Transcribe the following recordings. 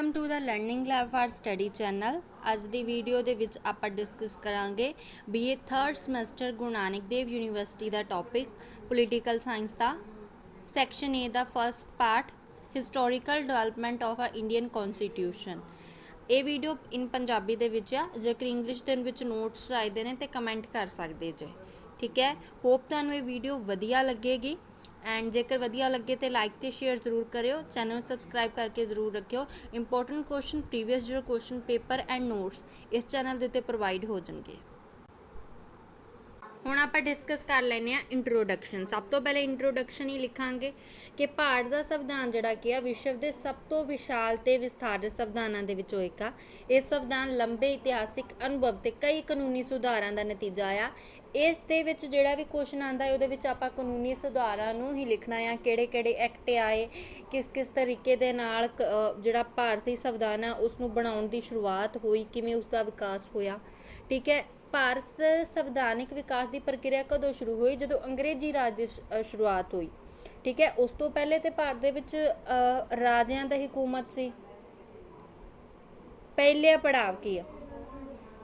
Welcome to the learning lab for study channel ਅੱਜ ਦੀ video ਦੇ ਵਿੱਚ ਆਪਾਂ ਡਿਸਕਸ ਕਰਾਂਗੇ BA 3rd semester Guru Nanak Dev university ਦਾ ਟੌਪਿਕ ਪੋਲੀਟੀਕਲ ਸਾਇੰਸ ਦਾ। Section A the first part historical development of uh Indian constitution ਇਹ video in Punjabi ਦੇ ਵਿੱਚ ਆ। ਜੇਕਰ ਇੰਗਲਿਸ਼ ਦੇ ਵਿੱਚ ਨੋਟਸ ਚਾਹੀਦੇ ਨੇ ਤੇ ਕਮੈਂਟ ਕਰ ਸਕਦੇ ਜੇ। ਠੀਕ ਹੈ? ਹੋਪ ਤੁਹਾਨੂੰ ਇਹ ਵੀਡੀਓ ਵਧੀਆ ਲੱਗੇਗੀ। ਐਂਡ ਜੇਕਰ ਵਧੀਆ ਲੱਗੇ ਤੇ ਲਾਈਕ ਤੇ ਸ਼ੇਅਰ ਜ਼ਰੂਰ ਕਰਿਓ। ਚੈਨਲ ਨੂੰ ਸਬਸਕ੍ਰਾਈਬ ਕਰਕੇ ਜ਼ਰੂਰ ਰੱਖਿਓ। ਇੰਪੋਰਟੈਂਟ ਕੁਐਸਚਨ ਪ੍ਰੀਵੀਅਸ ਜਿਹੜਾ ਕੁਐਸਚਨ ਪੇਪਰ ਐਂਡ ਨੋਟਸ ਇਸ ਚੈਨਲ ਦੇ ਉੱਤੇ ਪ੍ਰੋਵਾਈਡ ਹੋ ਜਾਣਗੇ। ਹੁਣ ਆਪਾਂ ਡਿਸਕਸ ਕਰ ਲੈਨੇ ਆ ਇੰਟਰੋਡਕਸ਼ਨ ਸਭ ਤੋਂ ਪਹਿਲੇ ਇੰਟਰੋਡਕਸ਼ਨ ਹੀ ਲਿਖਾਂਗੇ ਕਿ ਭਾਰਤ ਦਾ ਸੰਵਿਧਾਨ ਜਿਹੜਾ ਕੀ ਆ, ਵਿਸ਼ਵ ਦੇ ਸਭ ਤੋਂ ਵਿਸ਼ਾਲ ਤੇ ਵਿਸਥਾਰਿਤ ਸੰਵਿਧਾਨਾਂ ਦੇ ਵਿੱਚੋਂ ਇੱਕ ਆ। ਇਹ ਸੰਵਿਧਾਨ ਲੰਬੇ ਇਤਿਹਾਸਿਕ ਅਨੁਭਵ ਤੇ ਕਈ ਕਾਨੂੰਨੀ ਸੁਧਾਰਾਂ ਦਾ ਨਤੀਜਾ ਆ। ਇਸ ਦੇ ਵਿੱਚ ਜਿਹੜਾ ਵੀ ਕੁਐਸਚਨ ਆਂਦਾ ਹੈ, ਉਹਦੇ ਵਿੱਚ ਆਪਾਂ ਕਾਨੂੰਨੀ ਸੁਧਾਰਾਂ ਨੂੰ ਹੀ ਲਿਖਣਾ ਆ। ਕਿਹੜੇ ਕਿਹੜੇ ਐਕਟ ਆਏ ਕਿਸ ਕਿਸ ਤਰੀਕੇ ਦੇ ਨਾਲ ਕ- ਜਿਹੜਾ ਭਾਰਤੀ ਸੰਵਿਧਾਨ ਆ ਉਸ ਨੂੰ ਬਣਾਉਣ ਦੀ ਸ਼ੁਰੂਆਤ ਹੋਈ, ਕਿਵੇਂ ਉਸ ਦਾ ਵਿਕਾਸ ਹੋਇਆ। ਠੀਕ ਹੈ? ਭਾਰਤ ਸੰਵਿਧਾਨਿਕ ਵਿਕਾਸ ਦੀ ਪ੍ਰਕਿਰਿਆ ਕਦੋਂ ਸ਼ੁਰੂ ਹੋਈ? ਜਦੋਂ ਅੰਗਰੇਜ਼ੀ ਰਾਜ ਦੀ ਸ਼ੁਰੂਆਤ ਹੋਈ। ਠੀਕ ਹੈ? ਉਸ ਤੋਂ ਪਹਿਲੇ ਤੇ ਭਾਰਤ ਦੇ ਵਿੱਚ ਰਾਜਿਆਂ ਦੀ ਹਕੂਮਤ ਸੀ। ਪਹਿਲੇ ਪੜਾਅ ਕੀ ਆ?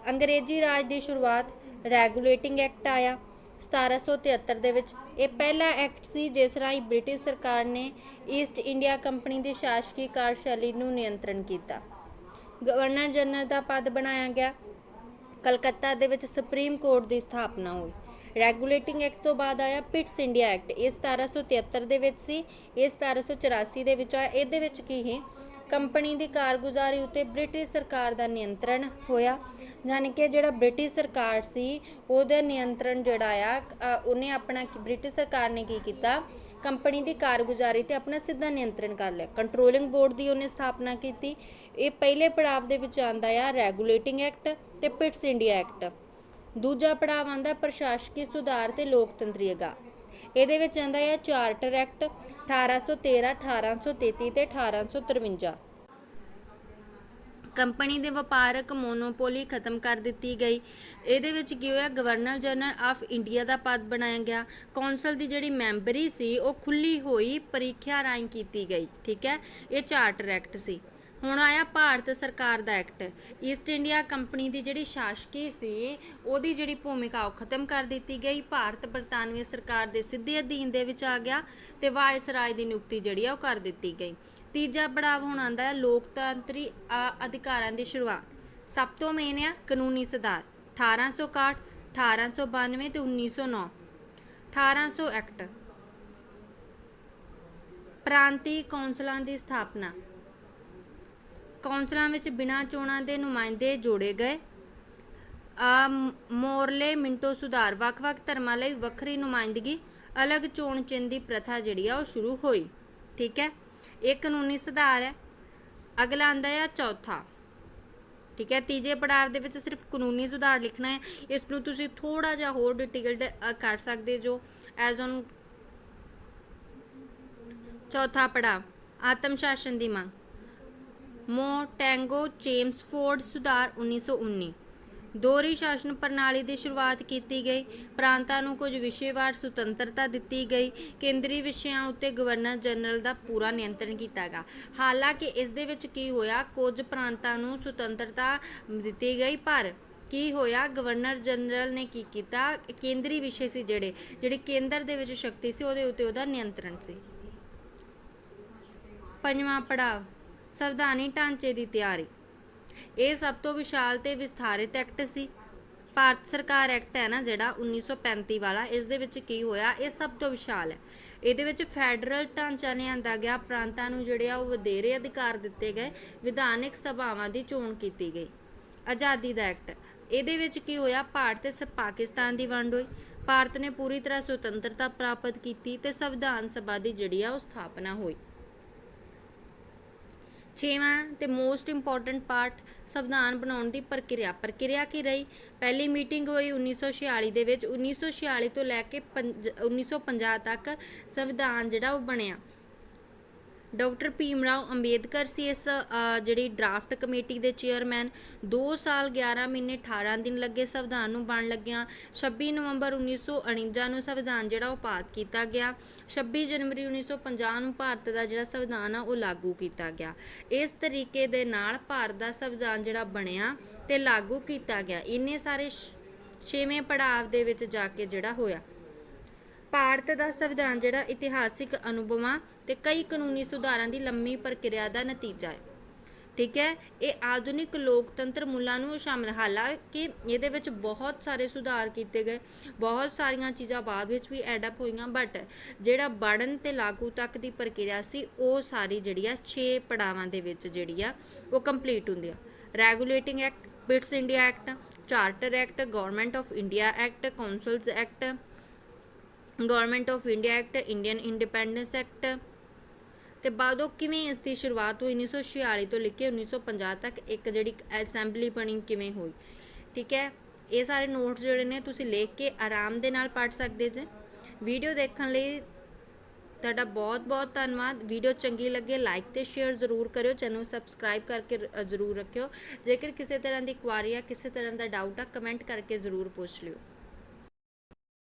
ਅੰਗਰੇਜ਼ੀ ਰਾਜ ਦੀ ਸ਼ੁਰੂਆਤ ਰੈਗੂਲੇਟਿੰਗ ਐਕਟ ਆਇਆ 1773 ਦੇ ਵਿੱਚ। ਇਹ ਪਹਿਲਾ ਐਕਟ ਸੀ ਜਿਸ ਰਾਹੀਂ ਬ੍ਰਿਟਿਸ਼ ਸਰਕਾਰ ਨੇ ਈਸਟ ਇੰਡੀਆ ਕੰਪਨੀ ਦੀ ਸ਼ਾਸਕੀ ਕਾਰਜਸ਼ੈਲੀ ਨੂੰ ਨਿਯੰਤਰਣ ਕੀਤਾ। ਗਵਰਨਰ ਜਨਰਲ ਦਾ ਪਦ ਬਣਾਇਆ ਗਿਆ। ਕਲਕੱਤਾ ਦੇ ਵਿੱਚ ਸੁਪਰੀਮ ਕੋਰਟ ਦੀ ਸਥਾਪਨਾ ਹੋਈ। ਰੈਗੂਲੇਟਿੰਗ ਐਕਟ ਤੋਂ ਬਾਅਦ ਆਇਆ ਪਿਟਸ ਇੰਡੀਆ ਐਕਟ। ਇਹ 1773 ਦੇ ਵਿੱਚ ਸੀ। ਇਹ 1784 ਦੇ ਵਿੱਚ ਆਇਆ। ਇਹਦੇ ਵਿੱਚ ਕੀ ਸੀ? ਕੰਪਨੀ ਦੀ ਕਾਰਗੁਜ਼ਾਰੀ ਉੱਤੇ ਬ੍ਰਿਟਿਸ਼ ਸਰਕਾਰ ਦਾ ਨਿਯੰਤਰਣ ਹੋਇਆ। ਯਾਨੀ ਕਿ ਜਿਹੜਾ ਬ੍ਰਿਟਿਸ਼ ਸਰਕਾਰ ਸੀ, ਉਹਦਾ ਨਿਯੰਤਰਣ ਜਿਹੜਾ ਆ ਉਹਨੇ ਆਪਣਾ ਬ੍ਰਿਟਿਸ਼ ਸਰਕਾਰ ਨੇ ਕੀ ਕੀਤਾ? ਕੰਪਨੀ ਦੀ ਕਾਰਗੁਜ਼ਾਰੀ ਤੇ ਆਪਣਾ ਸਿੱਧਾ ਨਿਯੰਤਰਣ ਕਰ ਲਿਆ। ਕੰਟਰੋਲਿੰਗ ਬੋਰਡ ਦੀ ਉਹਨੇ ਸਥਾਪਨਾ ਕੀਤੀ। ਇਹ ਪਹਿਲੇ ਪੜਾਅ ਦੇ ਵਿੱਚ ਆਂਦਾ ਆ ਰੈਗੂਲੇਟਿੰਗ ਐਕਟ ਤੇ ਪਿਟਸ ਇੰਡੀਆ ਐਕਟ। ਦੂਜਾ ਪੜਾਅ ਆਂਦਾ ਪ੍ਰਸ਼ਾਸਕੀ ਸੁਧਾਰ ਤੇ ਲੋਕਤੰਤਰੀ ਅਗਾ। ਇਹਦੇ ਵਿੱਚ ਆਂਦਾ ਆ ਚਾਰਟਰ ਐਕਟ 1813 1833 ਤੇ 1853 ਕੰਪਨੀ ਦੇ ਵਪਾਰਕ ਮੋਨੋਪੋਲੀ ਖਤਮ ਕਰ ਦਿੱਤੀ ਗਈ। ਇਹਦੇ ਵਿੱਚ ਕੀ ਹੋਇਆ? ਗਵਰਨਰ ਜਨਰਲ ਆਫ ਇੰਡੀਆ ਦਾ ਪਦ ਬਣਾਇਆ ਗਿਆ। ਕੌਂਸਲ ਦੀ ਜਿਹੜੀ ਮੈਂਬਰੀ ਸੀ, ਉਹ ਖੁੱਲੀ ਹੋਈ ਪ੍ਰੀਖਿਆ ਰਾਹੀਂ ਕੀਤੀ ਗਈ, ਠੀਕ ਹੈ? ਇਹ ਚਾਰਟਰ ਐਕਟ ਸੀ। ਹੁਣ ਆਇਆ ਭਾਰਤ ਸਰਕਾਰ ਦਾ ਐਕਟ। ਈਸਟ ਇੰਡੀਆ ਕੰਪਨੀ ਦੀ ਜਿਹੜੀ ਸ਼ਾਸਕੀ ਸੀ ਉਹਦੀ ਜਿਹੜੀ ਭੂਮਿਕਾ ਉਹ ਖਤਮ ਕਰ ਦਿੱਤੀ ਗਈ। ਭਾਰਤ ਬਰਤਾਨਵੀ ਸਰਕਾਰ ਦੇ ਸਿੱਧੇ ਅਧੀਨ ਦੇ ਵਿੱਚ ਆ ਗਿਆ ਤੇ ਵਾਇਸਰਾਏ ਦੀ ਨਿਯੁਕਤੀ ਜਿਹੜੀ ਆ ਉਹ ਕਰ ਦਿੱਤੀ ਗਈ। ਤੀਜਾ ਪੜਾਅ ਹੁਣ ਆਂਦਾ ਹੈ ਲੋਕਤੰਤਰੀ ਅ, ਅਧਿਕਾਰਾਂ ਦੀ ਸ਼ੁਰੂਆਤ। ਸਭ ਤੋਂ ਮੇਨ ਆ ਕਾਨੂੰਨੀ ਸੁਧਾਰ। 1861 1892 ਤੇ 1909 1800 ਐਕਟ। ਪ੍ਰਾਂਤੀ ਕੌਂਸਲਾਂ ਦੀ ਸਥਾਪਨਾ। ਕੌਂਸਲਾਂ ਵਿੱਚ ਬਿਨਾਂ ਚੋਣਾਂ ਦੇ ਨੁਮਾਇੰਦੇ ਜੋੜੇ ਗਏ। ਮੋਰਲੇ ਮਿੰਟੋ ਸੁਧਾਰ ਵੱਖ-ਵੱਖ ਧਰਮਾਂ ਲਈ ਵੱਖਰੀ ਨੁਮਾਇੰਦਗੀ, ਅਲੱਗ ਚੋਣ ਚਿੰਨ ਦੀ ਪ੍ਰਥਾ ਜਿਹੜੀ ਆ ਉਹ ਸ਼ੁਰੂ ਹੋਈ। ਠੀਕ ਹੈ? ਇਹ ਕਾਨੂੰਨੀ ਸੁਧਾਰ ਹੈ। ਅਗਲਾ ਆਂਦਾ ਹੈ ਚੌਥਾ। ਠੀਕ ਹੈ? ਤੀਜੇ ਪੜਾਅ ਦੇ ਵਿੱਚ ਸਿਰਫ ਕਾਨੂੰਨੀ ਸੁਧਾਰ ਲਿਖਣਾ ਹੈ। ਇਸ ਨੂੰ ਤੁਸੀਂ ਥੋੜਾ ਜਿਹਾ ਹੋਰ ਡਿਟੇਲਡ ਕਰ ਸਕਦੇ ਜੋ ਐਜ਼ ਔਨ ਚੌਥਾ ਪੜਾਅ ਆਤਮ ਸ਼ਾਸਨ ਦੀ ਮੰਗ। ਮੋ ਟੈਂਗੋ ਚੇਮਸਫੋਰਡ ਸੁਧਾਰ 1919 ਦੋਹਰੀ ਸ਼ਾਸਨ ਪ੍ਰਣਾਲੀ ਦੀ ਸ਼ੁਰੂਆਤ ਕੀਤੀ ਗਈ। ਪ੍ਰਾਂਤਾਂ ਨੂੰ ਕੁਝ ਵਿਸ਼ੇਵਾਰ ਸੁਤੰਤਰਤਾ ਦਿੱਤੀ ਗਈ। ਕੇਂਦਰੀ ਵਿਸ਼ਿਆਂ ਉੱਤੇ ਗਵਰਨਰ ਜਨਰਲ ਦਾ ਪੂਰਾ ਨਿਯੰਤਰਣ ਕੀਤਾ ਗਿਆ। ਹਾਲਾਂਕਿ ਇਸ ਦੇ ਵਿੱਚ ਕੀ ਹੋਇਆ, ਕੁਝ ਪ੍ਰਾਂਤਾਂ ਨੂੰ ਸੁਤੰਤਰਤਾ ਦਿੱਤੀ ਗਈ, ਪਰ ਕੀ ਹੋਇਆ, ਗਵਰਨਰ ਜਨਰਲ ਨੇ ਕੀ ਕੀਤਾ? ਕੇਂਦਰੀ ਵਿਸ਼ੇ ਸੀ ਜਿਹੜੇ ਜਿਹੜੇ ਕੇਂਦਰ ਦੇ ਵਿੱਚ ਸ਼ਕਤੀ ਸੀ, ਉਹਦੇ ਉੱਤੇ ਉਹਦਾ ਨਿਯੰਤਰਣ ਸੀ। ਪੰਜਵਾਂ ਪੜਾਅ। ਸੰਵਿਧਾਨੀ ਢਾਂਚੇ ਦੀ ਤਿਆਰੀ। ਇਹ ਸਭ ਤੋਂ ਵਿਸ਼ਾਲ ਤੇ ਵਿਸਥਾਰਿਤ ਐਕਟ ਸੀ। ਭਾਰਤ ਸਰਕਾਰ ਐਕਟ ਹੈ ਨਾ ਜਿਹੜਾ 1935 ਵਾਲਾ, ਇਸ ਦੇ ਵਿੱਚ ਕੀ ਹੋਇਆ, ਇਹ ਸਭ ਤੋਂ ਵਿਸ਼ਾਲ ਹੈ। ਇਹਦੇ ਵਿੱਚ ਫੈਡਰਲ ਢਾਂਚਾ ਲਿਆਂਦਾ ਗਿਆ, ਪ੍ਰਾਂਤਾਂ ਨੂੰ ਜਿਹੜੇ ਆ ਉਹ ਵਧੇਰੇ ਅਧਿਕਾਰ ਦਿੱਤੇ ਗਏ, ਵਿਧਾਨਿਕ ਸਭਾਵਾਂ ਦੀ ਚੋਣ ਕੀਤੀ ਗਈ। ਆਜ਼ਾਦੀ ਦਾ ਐਕਟ। ਇਹਦੇ ਵਿੱਚ ਕੀ ਹੋਇਆ, ਭਾਰਤ ਤੇ ਸ- ਪਾਕਿਸਤਾਨ ਦੀ ਵੰਡ ਹੋਈ। ਭਾਰਤ ਨੇ ਪੂਰੀ ਤਰ੍ਹਾਂ ਸੁਤੰਤਰਤਾ ਪ੍ਰਾਪਤ ਕੀਤੀ ਤੇ ਸੰਵਿਧਾਨ ਸਭਾ ਦੀ ਜਿਹੜੀ ਆ ਉਹ ਸਥਾਪਨਾ ਹੋਈ। ਛੇਵਾਂ ਤੇ ਮੋਸਟ ਇੰਪੋਰਟੈਂਟ ਪਾਰਟ ਸੰਵਿਧਾਨ ਬਣਾਉਣ ਦੀ ਪ੍ਰਕਿਰਿਆ। ਪ੍ਰਕਿਰਿਆ ਕੀ ਰਹੀ? ਪਹਿਲੀ ਮੀਟਿੰਗ ਹੋਈ 1946 ਦੇ ਵਿੱਚ। 1946 ਤੋਂ ਲੈ ਕੇ ਪੰਜ- 1950 ਤੱਕ ਸੰਵਿਧਾਨ ਜਿਹੜਾ ਉਹ ਬਣਿਆ। ਡਾਕਟਰ ਭੀਮਰਾਓ ਅੰਬੇਦਕਰ ਸੀ ਇਸ ਜਿਹੜੀ ਡਰਾਫਟ ਕਮੇਟੀ ਦੇ ਚੇਅਰਮੈਨ। 2 ਸਾਲ 11 ਮਹੀਨੇ 18 ਦਿਨ ਲੱਗੇ ਸੰਵਿਧਾਨ ਨੂੰ ਬਣ ਲੱਗਿਆ। 26 ਨਵੰਬਰ 1949 ਨੂੰ ਸੰਵਿਧਾਨ ਜਿਹੜਾ ਉਹ ਪਾਸ ਕੀਤਾ ਗਿਆ। 26 ਜਨਵਰੀ 1950 ਨੂੰ ਭਾਰਤ ਦਾ ਜਿਹੜਾ ਸੰਵਿਧਾਨ ਆ, ਉਹ ਲਾਗੂ ਕੀਤਾ ਗਿਆ। ਇਸ ਤਰੀਕੇ ਦੇ ਨਾਲ ਭਾਰਤ ਦਾ ਸੰਵਿਧਾਨ ਜਿਹੜਾ ਬਣਿਆ ਤੇ ਲਾਗੂ ਕੀਤਾ ਗਿਆ। ਇੰਨੇ ਸਾਰੇ ਛੇਵੇਂ ਪੜਾਅ ਦੇ ਵਿੱਚ ਜਾ ਕੇ ਜਿਹੜਾ ਹੋਇਆ। ਭਾਰਤ ਦਾ ਸੰਵਿਧਾਨ ਜਿਹੜਾ ਇਤਿਹਾਸਿਕ ਅਨੁਭਵਾਂ ਤੇ ਕਈ ਕਾਨੂੰਨੀ ਸੁਧਾਰਾਂ ਦੀ ਲੰਮੀ ਪ੍ਰਕਿਰਿਆ ਦਾ ਨਤੀਜਾ ਹੈ। ਠੀਕ ਹੈ, ਇਹ ਆਧੁਨਿਕ ਲੋਕਤੰਤਰ ਮੁੱਲਾਂ ਨੂੰ ਸ਼ਾਮਲ, ਹਾਲਾਂਕਿ ਇਹਦੇ ਵਿੱਚ ਬਹੁਤ ਸਾਰੇ ਸੁਧਾਰ ਕੀਤੇ ਗਏ, ਬਹੁਤ ਸਾਰੀਆਂ ਚੀਜ਼ਾਂ ਬਾਅਦ ਵਿੱਚ ਵੀ ਐਡ ਹੋਈਆਂ ਬਟ ਜਿਹੜਾ ਬਣਨ ਤੇ ਲਾਗੂ ਤੱਕ ਦੀ ਪ੍ਰਕਿਰਿਆ ਸੀ, ਉਹ ਸਾਰੀ ਜਿਹੜੀ ਆ 6 ਪੜਾਵਾਂ ਦੇ ਵਿੱਚ ਜਿਹੜੀ ਆ ਉਹ ਕੰਪਲੀਟ ਹੁੰਦੀ ਆ। Regulating act Pitt's India act charter act government of India act councils act government of India act, Indian independence act ਤੇ ਉਹ ਕਿਵੇਂ ਇਸ ਦੀ ਸ਼ੁਰੂਆਤ ਹੋਈ? 1946 ਤੋਂ ਲੈ ਕੇ 1950 ਤੱਕ ਇੱਕ ਜਿਹੜੀ ਅਸੈਂਬਲੀ ਬਣੀ ਕਿਵੇਂ ਹੋਈ? ਠੀਕ ਹੈ, ਇਹ ਸਾਰੇ ਨੋਟਸ ਜਿਹੜੇ ਨੇ ਤੁਸੀਂ ਲਿਖ ਕੇ ਆਰਾਮ ਦੇ ਨਾਲ ਪੜ੍ਹ ਸਕਦੇ ਜੇ। ਵੀਡੀਓ ਦੇਖਣ ਲਈ ਤੁਹਾਡਾ ਬਹੁਤ ਬਹੁਤ ਧੰਨਵਾਦ। ਵੀਡੀਓ ਚੰਗੀ ਲੱਗੇ ਲਾਈਕ ਤੇ ਸ਼ੇਅਰ ਜ਼ਰੂਰ ਕਰਿਓ। ਚੈਨਲ ਸਬਸਕ੍ਰਾਈਬ ਕਰਕੇ ਜ਼ਰੂਰ ਰੱਖਿਓ। ਜੇਕਰ ਕਿਸੇ ਤਰ੍ਹਾਂ ਦੀ ਕੁਆਰੀ ਆ ਕਿਸੇ ਤਰ੍ਹਾਂ ਦਾ ਡਾਊਟ ਆ ਕਮੈਂਟ ਕਰਕੇ ਜ਼ਰੂਰ ਪੁੱਛ ਲਿਓ।